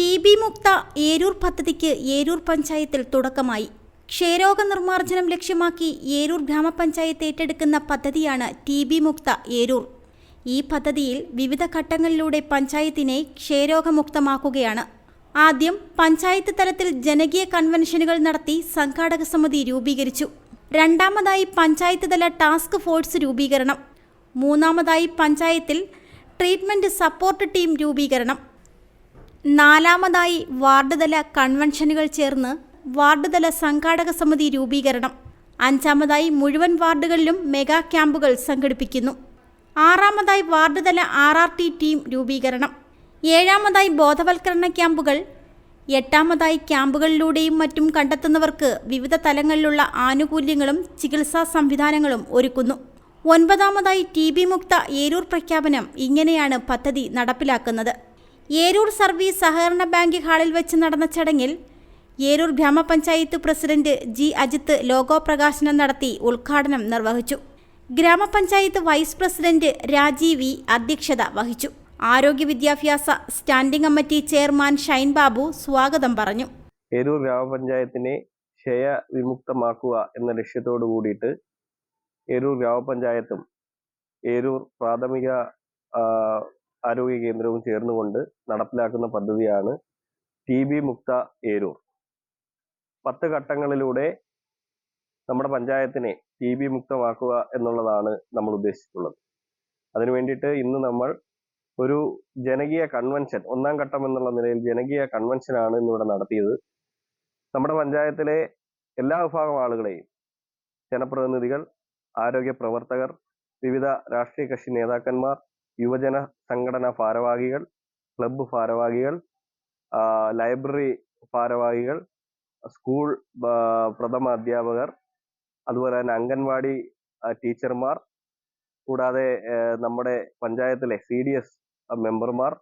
T B മുക്ത ഏരൂർ പദ്ധതിക്ക് ഏരൂർ പഞ്ചായത്തിൽ തുടക്കമായി. ക്ഷയരോഗ നിർമ്മാർജനം ലക്ഷ്യമാക്കി ഏരൂർ ഗ്രാമപഞ്ചായത്ത് ഏറ്റെടുക്കുന്ന പദ്ധതിയാണ് ടി ബി മുക്ത ഏരൂർ. ഈ പദ്ധതിയിൽ വിവിധ ഘട്ടങ്ങളിലൂടെ പഞ്ചായത്തിനെ ക്ഷയരോഗമുക്തമാക്കുകയാണ്. ആദ്യം പഞ്ചായത്ത് തലത്തിൽ ജനകീയ കൺവെൻഷനുകൾ നടത്തി സംഘാടക സമിതി രൂപീകരിച്ചു. രണ്ടാമതായി പഞ്ചായത്ത് തല ടാസ്ക് ഫോഴ്സ് രൂപീകരണം. മൂന്നാമതായി പഞ്ചായത്തിൽ ട്രീറ്റ്മെന്റ് സപ്പോർട്ട് ടീം രൂപീകരണം. നാലാമതായി വാർഡുതല കൺവെൻഷനുകൾ ചേർന്ന് വാർഡുതല സംഘാടക സമിതി രൂപീകരണം. അഞ്ചാമതായി മുഴുവൻ വാർഡുകളിലും മെഗാ ക്യാമ്പുകൾ സംഘടിപ്പിക്കുന്നു. ആറാമതായി വാർഡുതല ആർ ആർ ടി ടീം രൂപീകരണം. ഏഴാമതായി ബോധവൽക്കരണ ക്യാമ്പുകൾ. എട്ടാമതായി ക്യാമ്പുകളിലൂടെയും മറ്റും കണ്ടെത്തുന്നവർക്ക് വിവിധ തലങ്ങളിലുള്ള ആനുകൂല്യങ്ങളും ചികിത്സാ സംവിധാനങ്ങളും ഒരുക്കുന്നു. ഒൻപതാമതായി ടി ബി മുക്ത ഏരൂർ പ്രഖ്യാപനം ഇങ്ങനെയാണ് പദ്ധതി നടപ്പിലാക്കുന്നത്. ഏരൂർ സർവീസ് സഹകരണ ബാങ്ക് ഹാളിൽ വെച്ച് നടന്ന ചടങ്ങിൽ ഏരൂർ ഗ്രാമപഞ്ചായത്ത് പ്രസിഡന്റ് ജി അജിത്ത് ലോഗോ പ്രകാശനം നടത്തി ഉദ്ഘാടനം നിർവഹിച്ചു. ഗ്രാമപഞ്ചായത്ത് വൈസ് പ്രസിഡന്റ് രാജീവി അധ്യക്ഷത വഹിച്ചു. ആരോഗ്യ വിദ്യാഭ്യാസ standing committee chairman Shine Babu സ്വാഗതം പറഞ്ഞു. ഏരൂർ ഗ്രാമപഞ്ചായത്തിനെ ക്ഷയ വിമുക്തമാക്കുക എന്ന ലക്ഷ്യത്തോടു കൂടിയിട്ട് ഏരൂർ ഗ്രാമപഞ്ചായത്തും ഏരൂർ പ്രാഥമിക ആരോഗ്യ കേന്ദ്രവും ചേർന്നുകൊണ്ട് നടപ്പിലാക്കുന്ന പദ്ധതിയാണ് ടി ബി മുക്ത ഏരൂർ. പത്ത് ഘട്ടങ്ങളിലൂടെ നമ്മുടെ പഞ്ചായത്തിനെ ടി ബി മുക്തമാക്കുക എന്നുള്ളതാണ് നമ്മൾ ഉദ്ദേശിച്ചിട്ടുള്ളത്. അതിനു വേണ്ടിയിട്ട് ഇന്ന് നമ്മൾ ഒരു ജനകീയ കൺവെൻഷൻ ഒന്നാം ഘട്ടം എന്നുള്ള നിലയിൽ ജനകീയ കൺവെൻഷനാണ് ഇന്നിവിടെ നടത്തിയത്. നമ്മുടെ പഞ്ചായത്തിലെ എല്ലാ വിഭാഗം ആളുകളെയും ജനപ്രതിനിധികൾ ആരോഗ്യ പ്രവർത്തകർ വിവിധ രാഷ്ട്രീയ കക്ഷി നേതാക്കന്മാർ യുവജന സംഘടന ഭാരവാഹികൾ ക്ലബ്ബ് ഭാരവാഹികൾ ലൈബ്രറി ഭാരവാഹികൾ സ്കൂൾ പ്രഥമ അധ്യാപകർ അതുപോലെ തന്നെ അംഗൻവാടി ടീച്ചർമാർ കൂടാതെ നമ്മുടെ പഞ്ചായത്തിലെ സി ഡി എസ് മെമ്പർമാർ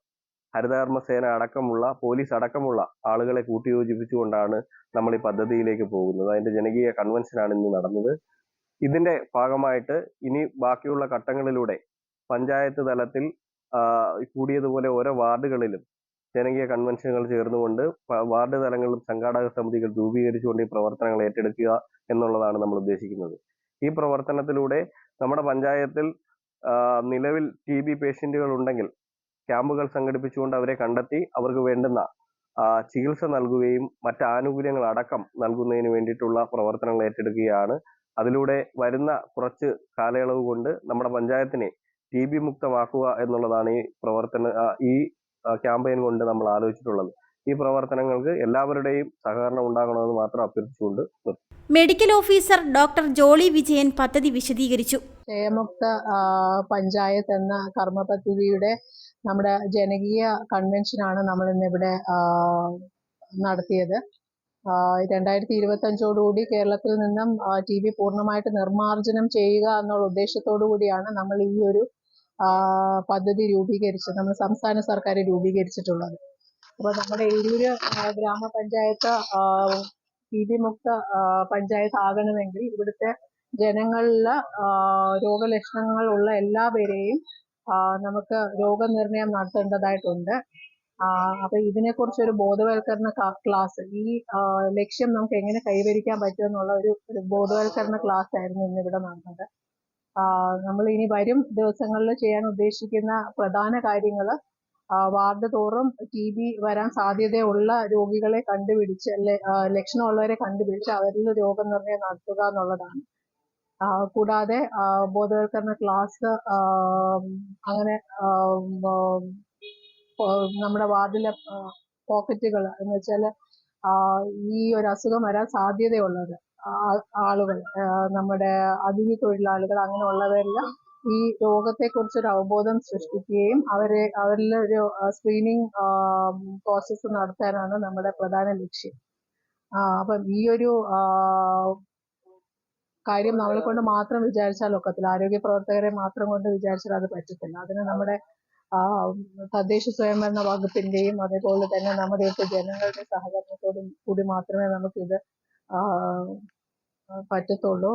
ഹരിതകർമ്മസേന അടക്കമുള്ള പോലീസ് അടക്കമുള്ള ആളുകളെ കൂട്ടിയോജിപ്പിച്ചുകൊണ്ടാണ് നമ്മൾ ഈ പദ്ധതിയിലേക്ക് പോകുന്നത്. അതിന്റെ ജനകീയ കൺവെൻഷനാണ് ഇന്ന് നടന്നത്. ഇതിന്റെ ഭാഗമായിട്ട് ഇനി ബാക്കിയുള്ള ഘട്ടങ്ങളിലൂടെ പഞ്ചായത്ത് തലത്തിൽ കൂടിയതുപോലെ ഓരോ വാർഡുകളിലും ജനകീയ കൺവെൻഷനുകൾ ചേർന്നുകൊണ്ട് വാർഡ് തലങ്ങളിലും സംഘാടക സമിതികൾ രൂപീകരിച്ചുകൊണ്ട് ഈ പ്രവർത്തനങ്ങൾ ഏറ്റെടുക്കുക എന്നുള്ളതാണ് നമ്മൾ ഉദ്ദേശിക്കുന്നത്. ഈ പ്രവർത്തനത്തിലൂടെ നമ്മുടെ പഞ്ചായത്തിൽ നിലവിൽ ടി ബി പേഷ്യന്റുകൾ ഉണ്ടെങ്കിൽ ക്യാമ്പുകൾ സംഘടിപ്പിച്ചുകൊണ്ട് അവരെ കണ്ടെത്തി അവർക്ക് വേണ്ടുന്ന ചികിത്സ നൽകുകയും മറ്റ് ആനുകൂല്യങ്ങൾ അടക്കം നൽകുന്നതിന് വേണ്ടിയിട്ടുള്ള പ്രവർത്തനങ്ങൾ ഏറ്റെടുക്കുകയാണ്. അതിലൂടെ വരുന്ന കുറച്ച് കാലയളവ് കൊണ്ട് നമ്മുടെ പഞ്ചായത്തിനെ ടി ബി മുക്തമാക്കുക എന്നുള്ളതാണ് ഈ പ്രവർത്തന ഈ ക്യാമ്പയിൻ കൊണ്ട് നമ്മൾ ആലോചിച്ചിട്ടുള്ളത്. ഈ പ്രവർത്തനങ്ങൾക്ക് എല്ലാവരുടെയും സഹകരണം ഉണ്ടാകണമെന്ന് മാത്രം അഭ്യർത്ഥിച്ചുകൊണ്ട് medical officer doctor Jolly Vijayan പദ്ധതി വിശദീകരിച്ചു. ക്ഷയമുക്ത പഞ്ചായത്ത് എന്ന കർമ്മ പദ്ധതിയുടെ നമ്മുടെ ജനകീയ കൺവെൻഷനാണ് നമ്മൾ ഇന്നിവിടെ ഇവിടെ നടത്തിയത്. രണ്ടായിരത്തി ഇരുപത്തഞ്ചോടുകൂടി കേരളത്തിൽ നിന്നും ടി ബി പൂർണമായിട്ട് നിർമ്മാർജനം ചെയ്യുക എന്നുള്ള ഉദ്ദേശത്തോടു കൂടിയാണ് നമ്മൾ ഈ ഒരു പദ്ധതി രൂപീകരിച്ചത് നമ്മൾ സംസ്ഥാന സർക്കാർ രൂപീകരിച്ചിട്ടുള്ളത്. അപ്പോൾ നമ്മുടെ ഏരൂര് ഗ്രാമപഞ്ചായത്ത് ടി ബി മുക്ത പഞ്ചായത്ത് ആകണമെങ്കിൽ ഇവിടുത്തെ ജനങ്ങളിൽ രോഗലക്ഷണങ്ങൾ ഉള്ള എല്ലാ പേരെയും നമുക്ക് രോഗനിർണയം നടത്തേണ്ടതായിട്ടുണ്ട്. അപ്പൊ ഇതിനെക്കുറിച്ച് ഒരു ബോധവൽക്കരണ ക്ലാസ് ഈ ലക്ഷ്യം നമുക്ക് എങ്ങനെ കൈവരിക്കാൻ പറ്റും എന്നുള്ള ഒരു ഒരു ബോധവൽക്കരണ ക്ലാസ് ആയിരുന്നു ഇന്ന് ഇവിടെ നടന്നത്. നമ്മൾ ഇനി വരും ദിവസങ്ങളിൽ ചെയ്യാൻ ഉദ്ദേശിക്കുന്ന പ്രധാന കാര്യങ്ങൾ വാർഡ് തോറും ടി ബി വരാൻ സാധ്യതയുള്ള രോഗികളെ കണ്ടുപിടിച്ച് ലക്ഷണമുള്ളവരെ കണ്ടുപിടിച്ച് അവരിൽ രോഗനിർണയം നടത്തുക എന്നുള്ളതാണ്. കൂടാതെ ബോധവൽക്കരണ ക്ലാസ് അങ്ങനെ നമ്മുടെ വാർഡിലെ പോക്കറ്റുകൾ എന്ന് വെച്ചാൽ ഈ ഒരു അസുഖം വരാൻ സാധ്യതയുള്ളത്. ആളുകൾ നമ്മുടെ അതിഥി തൊഴിലാളികൾ അങ്ങനെയുള്ളവരെല്ലാം ഈ രോഗത്തെക്കുറിച്ച് ഒരു അവബോധം സൃഷ്ടിക്കുകയും അവരെ അവരിൽ ഒരു സ്ക്രീനിങ് പ്രോസസ്സ് നടത്താനാണ് നമ്മുടെ പ്രധാന ലക്ഷ്യം. അപ്പം ഈ ഒരു കാര്യം നമ്മളെ കൊണ്ട് മാത്രം വിചാരിച്ചാൽ ഒക്കത്തില്ല. ആരോഗ്യ പ്രവർത്തകരെ മാത്രം കൊണ്ട് വിചാരിച്ചാൽ അത് പറ്റത്തില്ല. അതിന് നമ്മുടെ തദ്ദേശ സ്വയംഭരണ വകുപ്പിന്റെയും അതേപോലെ തന്നെ നമ്മുടെ ഒക്കെ ജനങ്ങളുടെ സഹകരണത്തോടും കൂടി മാത്രമേ നമുക്കിത് പറ്റത്തുള്ളൂ.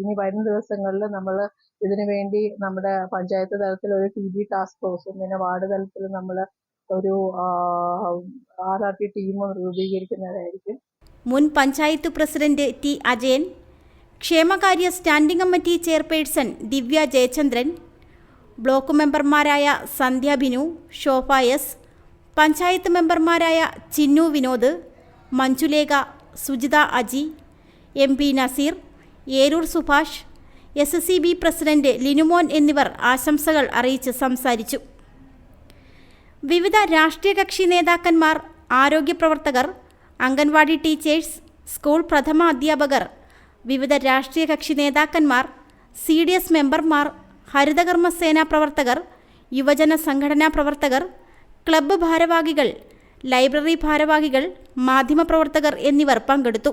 ഇനി വരും ദിവസങ്ങളിൽ നമ്മൾ ഇതിനു വേണ്ടി നമ്മുടെ പഞ്ചായത്ത് തലത്തിൽ ഒരു ടി ബി ടാസ്ക് ഫോഴ്സും പിന്നെ വാർഡ് തലത്തിൽ നമ്മൾ ഒരു ആർ ആർ ടി ടീമും രൂപീകരിക്കുന്നതായിരിക്കും. മുൻ പഞ്ചായത്ത് പ്രസിഡന്റ് ടി അജയൻ ക്ഷേമകാര്യ standing committee chairperson Divya Jayachandran block മെമ്പർമാരായ സന്ധ്യ ബിനു ശോഭ എസ് പഞ്ചായത്ത് മെമ്പർമാരായ Chinnu Vinod Manjulekha Sujitha Aji M P Naseer Eroor Subhash S S C B president Linumon എന്നിവർ ആശംസകൾ അറിയിച്ച് സംസാരിച്ചു. വിവിധ രാഷ്ട്രീയ കക്ഷി നേതാക്കന്മാർ ആരോഗ്യ പ്രവർത്തകർ അംഗൻവാടി ടീച്ചേഴ്സ് സ്കൂൾ പ്രഥമ അധ്യാപകർ വിവിധ രാഷ്ട്രീയ കക്ഷി നേതാക്കന്മാർ സി ഡി എസ് മെമ്പർമാർ ഹരിതകർമ്മ സേനാ പ്രവർത്തകർ യുവജന സംഘടനാ പ്രവർത്തകർ ക്ലബ്ബ് ഭാരവാഹികൾ ലൈബ്രറി ഭാരവാഹികൾ മാധ്യമപ്രവർത്തകർ എന്നിവർ പങ്കെടുത്തു.